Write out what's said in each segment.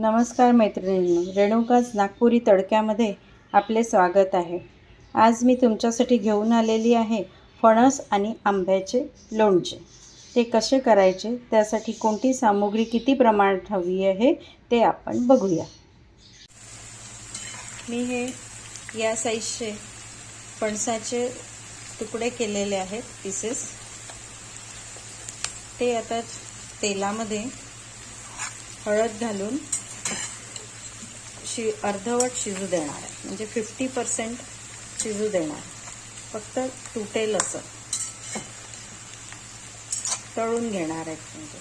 नमस्कार मैत्रिणींनो रेणुकाच नागपुरी तडक्यामध्ये आपले स्वागत आहे. आज मी तुमच्यासाठी घेऊन आलेली आहे फणस आणि आंब्याचे लोणचे. ते कसे करायचे त्यासाठी कोणती सामुग्री किती प्रमाणात हवी आहे ते आपण बघूया. मी हे या साईजचे फणसाचे तुकडे केलेले आहेत पीसेस ते आता तेलामध्ये हळद घालून शि अर्धवट शिजू देणार आहे. म्हणजे फिफ्टी पर्सेंट शिजू देणार फक्त तुटेल असं. तळून घेणार आहेत म्हणजे.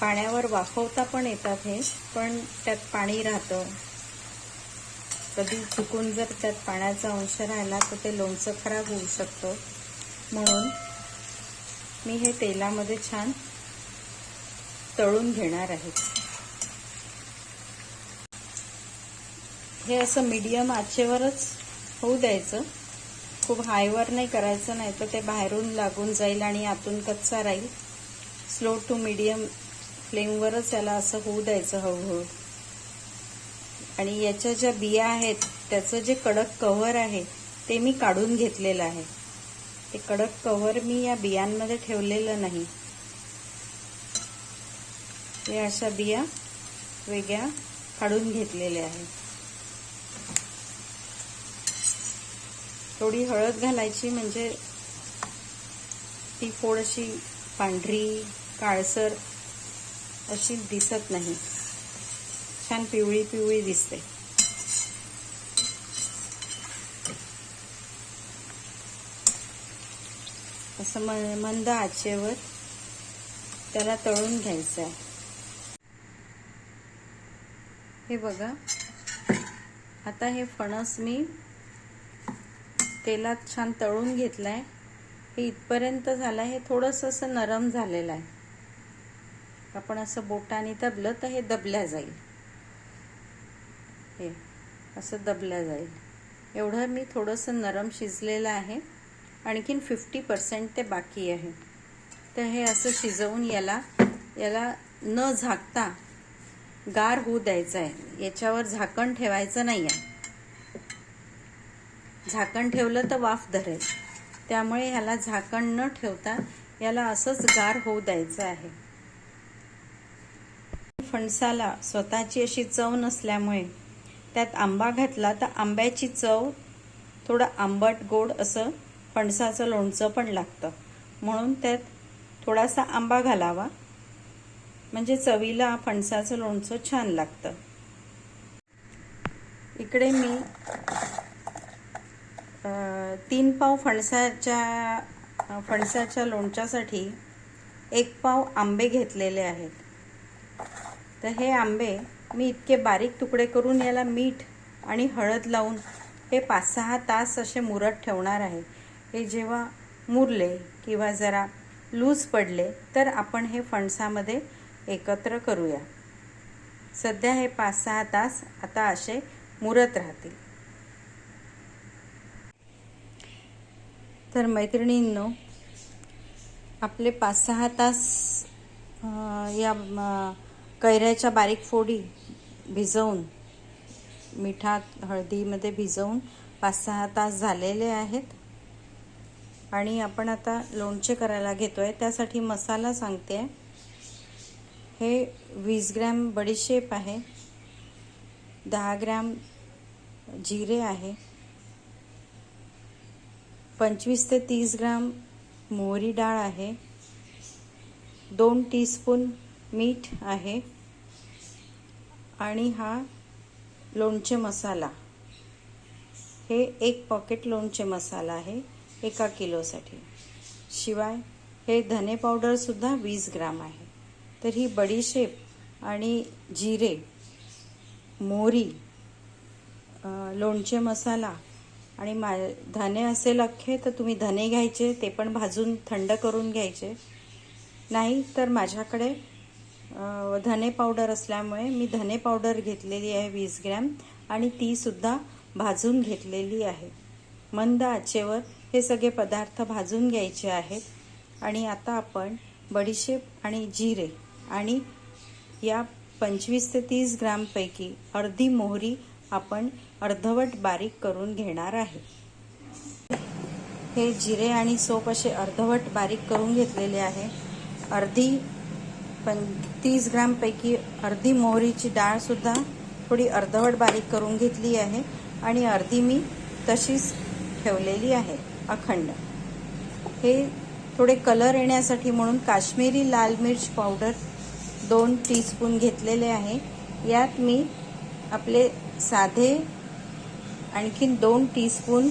पाण्यावर वाफवता पण येतात हे पण त्यात पाणी राहतं. कधी चुकून जर त्यात पाण्याचा अंश राहिला तर ते लोणचं खराब होऊ शकतं. म्हणून मी हे तेलामध्ये छान तळून घेणार आहे. हे असं मीडियम आचेवरच होऊ द्यायचं. खूप हायवर नाही करायचं नाही तर ते बाहेरून लागून जाईल आणि आतून कच्चा राहील. स्लो टू मीडियम फ्लेमवरच याला असं होऊ द्यायचं हळूहळू. आणि याच्या ज्या बिया आहेत त्याचं जे कडक कव्हर आहे ते मी काढून घेतलेलं आहे. ते कडक कव्हर मी या बियांमध्ये ठेवलेलं नाही. हे अशा बिया वेगळ्या काढून घेतलेल्या आहेत. थोडी हळद घालायची म्हणजे ती फोड अशी पांढरी काळसर अशी दिसत नाही. छान पिवळी पिवळी दिसते. असं मंद आचेवर त्याला तळून घ्यायचं आहे हे बघा. आता हे फणस मी तेलात छान तळून घेतलं आहे हे इथपर्यंत झालं हे थोडंसं असं नरम झालेलं आहे. आपण असं बोटाने दबलं तर हे दबल्या जाईल. हे असं दबल्या जाईल. एवढं मी थोडंसं नरम शिजलेलं आहे. आणखीन फिफ्टी पर्सेंट ते बाकी आहे. तर हे असं शिजवून याला याला न झाकता गार होऊ द्यायचं आहे याच्यावर झाकण ठेवायचं नाही आहे झाकण ठेवलं तर वाफ धरेल. त्यामुळे ह्याला झाकण न ठेवता याला असंच गार होऊ द्यायचं आहे. फणसाला स्वतःची अशी चव नसल्यामुळे त्यात आंबा घातला तर आंब्याची चव थोडं आंबट गोड असं फणसाचं लोणचं पण लागतं. म्हणून त्यात थोडासा आंबा घालावा. म्हणजे चवीला फणसाचं लोणचं छान लागतं. इकडे मी तीन पाव फणसाच्या फणसाच्या लोणच्यासाठी एक पाव आंबे घेतलेले आहेत. तर हे आंबे मी इतके बारीक तुकडे करून याला मीठ आणि हळद लावून हे पाच सहा तास असे मुरत ठेवणार आहे. हे जेव्हा मुरले किंवा जरा लूज पडले तर आपण हे फणसामध्ये एकत्र करूया. सध्या हे पाच सहा तास आता असे मुरत राहतील. तर मैत्रिणींनो आपले पाच सहा तास या कैऱ्याच्या बारीक फोडी भिजवून मिठात हळदीमध्ये भिजवून पाच सहा तास झालेले आहेत. आणि आपण आता लोणचे करायला घेतो आहे त्यासाठी मसाला सांगते. हे वीस ग्रॅम बडीशेप आहे. दहा ग्रॅम जिरे आहे. पंचवीस ते तीस ग्राम मोहरी डाळ आहे. दोन टीस्पून मीठ आहे. आणि हा लोणचे मसाला. हे एक पॉकेट लोणचे मसाला आहे एका किलोसाठी. शिवाय हे धने पावडरसुद्धा वीस ग्राम आहे. तर ही बडीशेप आणि जिरे मोहरी लोणचे मसाला आणि मा धने असेल अख्खे तर तुम्ही धने घ्यायचे ते पण भाजून थंड करून घ्यायचे. नाही तर माझ्याकडे धने पावडर असल्यामुळे मी धने पावडर घेतलेली आहे वीस ग्रॅम आणि तीसुद्धा भाजून घेतलेली आहे. मंद आचेवर हे सगळे पदार्थ भाजून घ्यायचे आहेत. आणि आता आपण बडीशेप आणि जिरे आणि या पंचवीस ते तीस ग्रॅमपैकी अर्धी मोहरी आपण अर्धवट बारीक करून घेणार आहे. हे जिरे आणि सोप असे अर्धवट बारीक करून घेतलेले आहे. अर्धी पण तीस ग्रामपैकी अर्धी मोहरीची डाळसुद्धा थोडी अर्धवट बारीक करून घेतली आहे आणि अर्धी मी तशीच ठेवलेली आहे अखंड. हे थोडे कलर येण्यासाठी म्हणून काश्मीरी लाल मिर्च पावडर दोन टीस्पून घेतलेले आहे. यात मी आपले साधे आणखीन दोन टीस्पून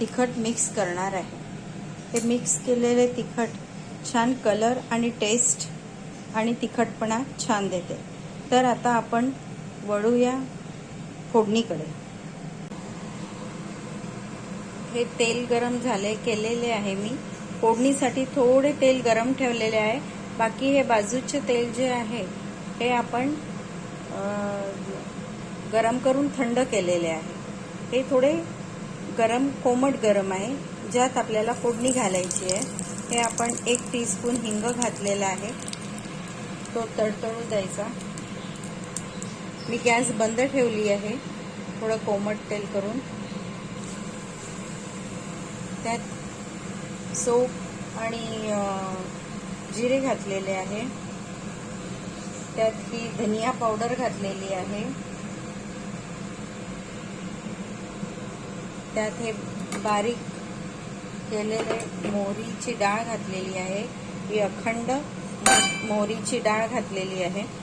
तिखट मिक्स करणार आहे. हे मिक्स केलेले तिखट छान कलर आणि टेस्ट आणि तिखटपणा छान देते. तर आता आपण वळूया फोडणीकडे. हे तेल गरम झाले केलेले आहे मी. फोडणीसाठी थोडे तेल गरम ठेवलेले आहे. बाकी हे बाजूचे तेल जे आहे हे आपण गरम करून थंड केलेले आहे. हे थोडे गरम कोमट गरम आहे. ज्यात आपल्याला फोडणी घालायची आहे. हे आपण एक टीस्पून हिंग घातलेला आहे. तो तडतडू द्यायचा. मी गॅस बंद ठेवली आहे. थोडं कोमट तेल करून. त्यात सोप आणि जिरे घातलेले आहे. त्यात ती धनिया पावडर घातलेली आहे. त्यात हे बारीक केलेले मोहरीची डाळ घातलेली आहे. ही अखंड मोहरीची डाळ घातलेली आहे.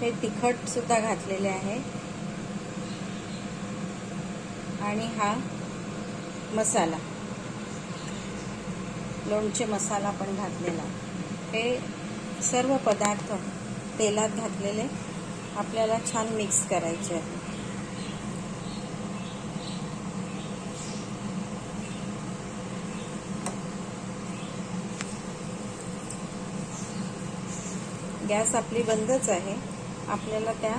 हे तिखट सुद्धा घातलेले आहे. आणि हा मसाला. लोणचे मसाला पण घातलेला. हे सर्व पदार्थ तेलात घातलेले आपल्याला छान मिक्स करायचे आहे. गॅस आपली बंदच आहे. आपल्याला त्या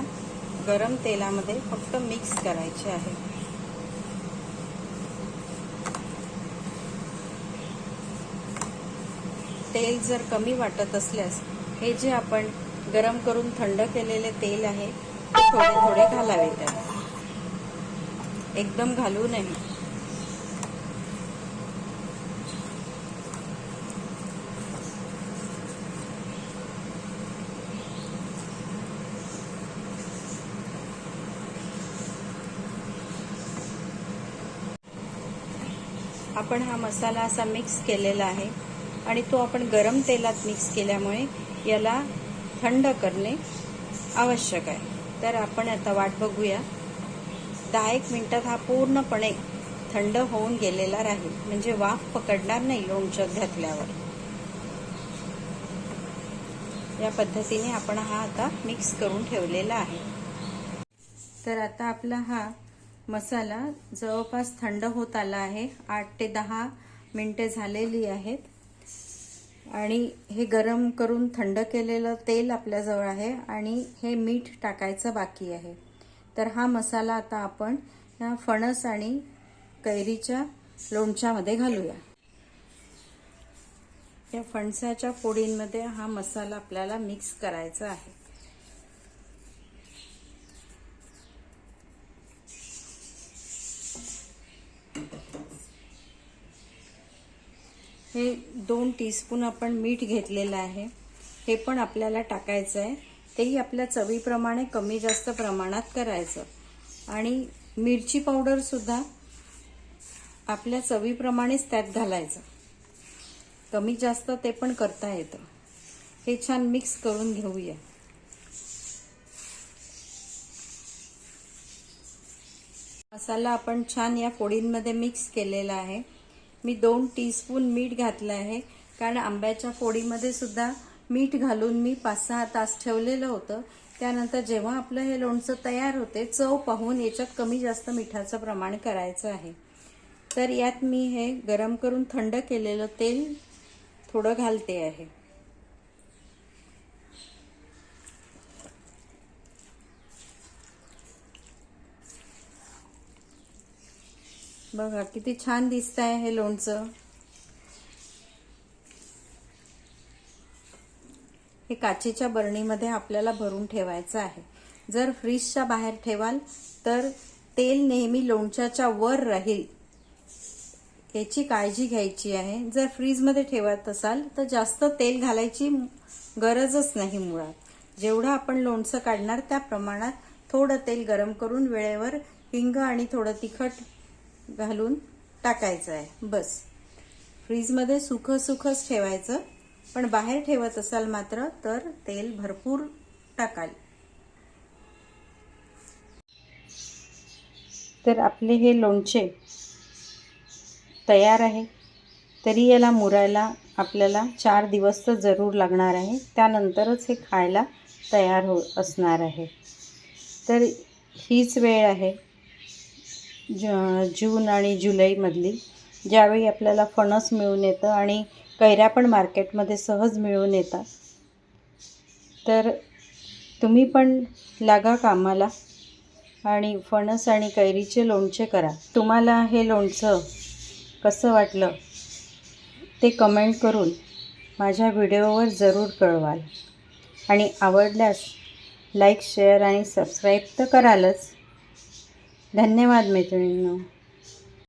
गरम तेलामध्ये फक्त मिक्स करायचे आहे. तेल जर कमी वाटत असल्यास हे जे आपण गरम करून थंड केलेले तेल आहे ते थोडे थोडे घालावे त्यात. एकदम घालू नये. आपण हा मसाला असा मिक्स केलेला आहे. आणि तो आपण गरम तेलात मिक्स केल्यामुळे याला थंड करणे आवश्यक आहे. तर आपण आता वाट बघूया. दहा एक मिनिटात हा पूर्णपणे थंड होऊन गेलेला राहील. म्हणजे वाफ पकडणार नाही लोणच्यात घातल्यावर. या पद्धतीने आपण हा आता मिक्स करून ठेवलेला आहे. तर आता आपला हा मसाला जवळपास थंड होत आला आहे. आठ ते दहा मिनटे झालेली आहेत. आणि हे गरम करून थंड केलेलं तेल आपल्याजवळ आहे आणि हे मीठ टाकायचं बाकी आहे. तर हा मसाला आता आपण ह्या फणस आणि कैरीच्या लोणच्यामध्ये घालूया. या फणसाच्या फोडींमध्ये हा मसाला आपल्याला मिक्स करायचा आहे. हे दोन टीस्पून आपण मीठ घेतलेलं आहे. हे पण आपल्याला टाकायचं आहे. तेही आपल्या चवीप्रमाणे कमी जास्त प्रमाणात करायचं. आणि मिरची पावडरसुद्धा आपल्या चवीप्रमाणेच त्यात घालायचं. कमी जास्त ते पण करता येतं. हे छान मिक्स करून घेऊया. मसाला आपण छान या फोडींमध्ये मिक्स केलेला आहे. मी दोन टीस्पून मीठ घातलं आहे. कारण आंब्याच्या फोडीमध्ये सुद्धा मीठ घालून मी पाच सहा तास ठेवलेलं होतं. त्यानंतर जेव्हा आपलं हे लोणचं तयार होते चव पाहून याच्यात कमी जास्त मिठाचं प्रमाण करायचं आहे. तर यात मी हे गरम करून थंड केलेलं तेल थोडं घालते आहे. बघा किती छान दिसत आहे हे लोणचं. हे काचेच्या बरणीमध्ये आपल्याला भरून ठेवायचं आहे. जर फ्रीजच्या बाहेर ठेवाल तर तेल नेहमी लोणच्याच्या वर राहील. याची काळजी घ्यायची आहे. जर फ्रीजमध्ये ठेवत असाल तर जास्त तेल घालायची गरजच नाही मुळात. जेवढं आपण लोणचं काढणार त्या प्रमाणात थोडं तेल गरम करून वेळेवर हिंग आणि थोडं तिखट घालून टाकायचं आहे. बस. फ्रीजमध्ये सुख सुखच ठेवायचं. पण बाहेर ठेवत असाल मात्र तर तेल भरपूर टाकाल. तर आपले हे लोणचे तयार आहे. तरी याला मुरायला आपल्याला चार दिवस तर जरूर लागणार आहे. त्यानंतरच हे खायला तयार हो असणार आहे. तर हीच वेळ आहे. ज जून आणि जुलैमधली ज्यावेळी आपल्याला फणस मिळून येतं आणि कैऱ्या पण मार्केटमध्ये सहज मिळून येतात. तर तुम्ही पण लागा कामाला आणि फणस आणि कैरीचे लोणचे करा. तुम्हाला हे लोणचं कसं वाटलं ते कमेंट करून माझ्या व्हिडिओवर जरूर कळवाल. आणि आवडल्यास लाईक शेअर आणि सबस्क्राईब तर करालच. धन्यवाद मैत्रिणींनो.